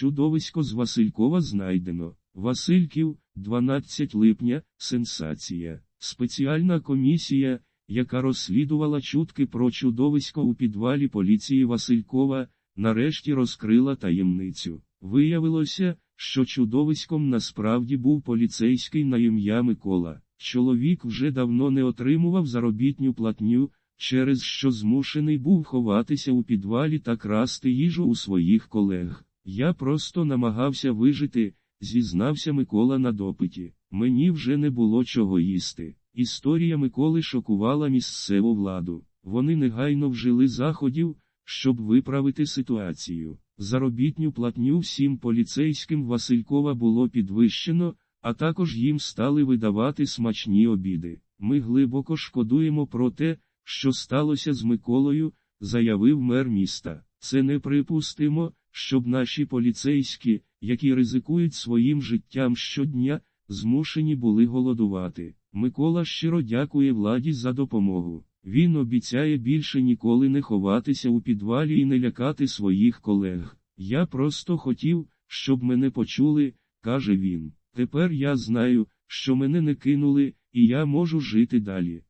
Чудовисько з Василькова знайдено. Васильків, 12 липня, сенсація. Спеціальна комісія, яка розслідувала чутки про чудовисько у підвалі поліції Василькова, нарешті розкрила таємницю. Виявилося, що чудовиськом насправді був поліцейський на ім'я Микола. Чоловік вже давно не отримував заробітню платню, через що змушений був ховатися у підвалі та красти їжу у своїх колег. Я просто намагався вижити, зізнався Микола на допиті. Мені вже не було чого їсти. Історія Миколи шокувала місцеву владу. Вони негайно вжили заходів, щоб виправити ситуацію. Заробітню платню всім поліцейським Василькова було підвищено, а також їм стали видавати смачні обіди. Ми глибоко шкодуємо про те, що сталося з Миколою, заявив мер міста. Це неприпустимо, щоб наші поліцейські, які ризикують своїм життям щодня, змушені були голодувати. Микола щиро дякує владі за допомогу. Він обіцяє більше ніколи не ховатися у підвалі і не лякати своїх колег. Я просто хотів, щоб мене почули, каже він. Тепер я знаю, що мене не кинули, і я можу жити далі.